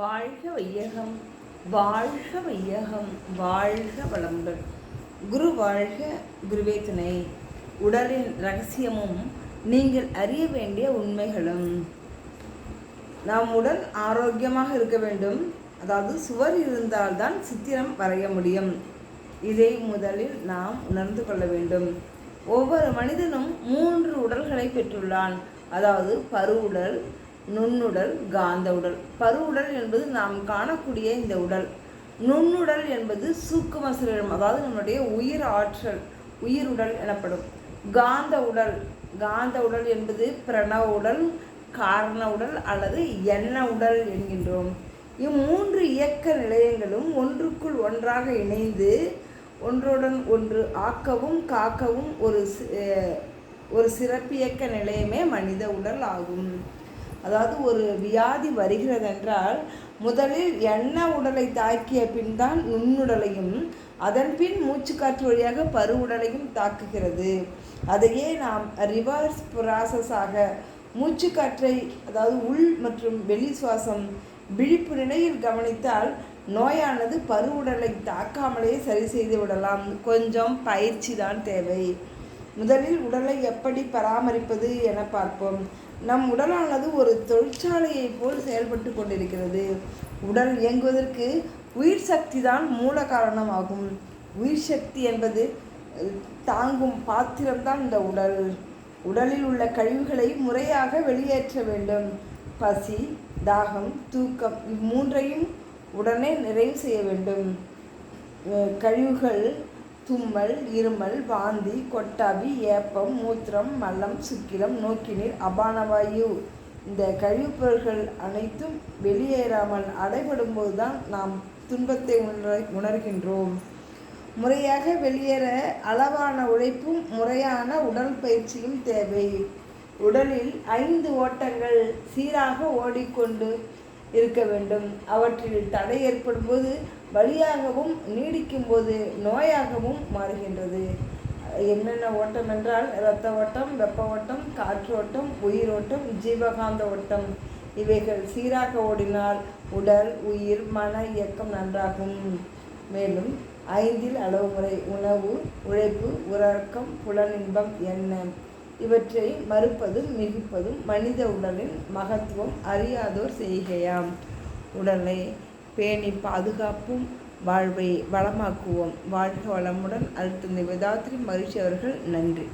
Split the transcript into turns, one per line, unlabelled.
வாழ்க வையகம் வாழ்க வையகம் வாழ்க வளங்கள். குரு வாழ்க குருவே துணை. உடலின் ரகசியமும் நீங்கள் அறிய வேண்டிய உண்மைகளும். நாம் உடல் ஆரோக்கியமாக இருக்க வேண்டும். அதாவது சுவர் இருந்தால்தான் சித்திரம் வரைய முடியும். இதை முதலில் நாம் உணர்ந்து கொள்ள வேண்டும். ஒவ்வொரு மனிதனும் மூன்று உடல்களை பெற்றுள்ளான். அதாவது பருவுடல் நுண்ணுடல் காந்த உடல். பருவுடல் என்பது நாம் காணக்கூடிய இந்த உடல். நுண்ணுடல் என்பது சூக்கும சரீரம் அதாவது நம்முடைய உயிர் ஆற்றல் உயிர் உடல் எனப்படும். காந்த உடல் காந்த உடல் என்பது பிரணவ உடல் காரண உடல் அல்லது எண்ண உடல் என்கின்றோம். இம்மூன்று இயக்க நிலையங்களும் ஒன்றுக்குள் ஒன்றாக இணைந்து ஒன்றுடன் ஒன்று ஆக்கவும் காக்கவும் ஒரு ஒரு சிறப்பியக்க நிலையமே மனித உடல் ஆகும். அதாவது ஒரு வியாதி வருகிறதென்றால் முதலில் எண்ண உடலை தாக்கிய பின் தான் நுண்ணுடலையும் அதன் பின் மூச்சுக்காற்று வழியாக பருவுடலையும் தாக்குகிறது. அதையே நாம் ரிவர்ஸ் ப்ராசஸாக மூச்சுக்காற்றை அதாவது உள் மற்றும் வெளி சுவாசம் விழிப்பு நிலையில் கவனித்தால் நோயானது பருவுடலை தாக்காமலே சரி செய்து விடலாம். கொஞ்சம் பயிற்சி தான் தேவை. முதலில் உடலை எப்படி பராமரிப்பது என பார்ப்போம். நம் உடலானது ஒரு தொழிற்சாலையை போல் செயல்பட்டு கொண்டிருக்கிறது. உடல் இயங்குவதற்கு உயிர் சக்தி தான் மூல காரணமாகும். உயிர் சக்தி என்பது தாங்கும் பாத்திரம்தான் இந்த உடல். உடலில் உள்ள கழிவுகளை முறையாக வெளியேற்ற வேண்டும். பசி தாகம் தூக்கம் இம்மூன்றையும் உடனே நிறைவு செய்ய வேண்டும். கழிவுகள் தும்மல் இருமல் வாந்தி கொட்டாவி ஏப்பம் மூத்திரம் மலம் சுக்கிரம் நோக்கிநீர் அபானவாயு. இந்த கழிவுப் பொருட்கள் அனைத்தும் வெளியேறாமல் அடைபடும் போதுதான் நாம் துன்பத்தை உணர உணர்கின்றோம். முறையாக வெளியேற அளவான உழைப்பும் முறையான உடல் பயிற்சியும் தேவை. உடலில் ஐந்து ஓட்டங்கள் சீராக ஓடிக்கொண்டு இருக்க வேண்டும். அவற்றில் தடை ஏற்படும் போது வழியாகவும் நீடிக்கும் போது நோயாகவும் மாறுகின்றது. என்னென்ன ஓட்டம் என்றால் இரத்த ஓட்டம் வெப்ப ஓட்டம் காற்று ஓட்டம் உயிரோட்டம் ஜீவகாந்த ஓட்டம். இவைகள் சீராக ஓடினால் உடல் உயிர் மன இயக்கம் நன்றாகும். மேலும் ஐந்தில் அளவு முறை உணவு உழைப்பு உறக்கம் புலனின்பம் என்ன? இவற்றை மறுப்பதும் மிகுப்பதும் மனித உடலின் மகத்துவம் அறியாதோர் செய்கையாம். உடலை பேணி பாதுகாப்பும் வாழ்வை வளமாக்குவோம். வாழ்க வளமுடன் அழுத்த வேதாத்திரி மகிழ்ச்சி அவர்கள். நன்றி.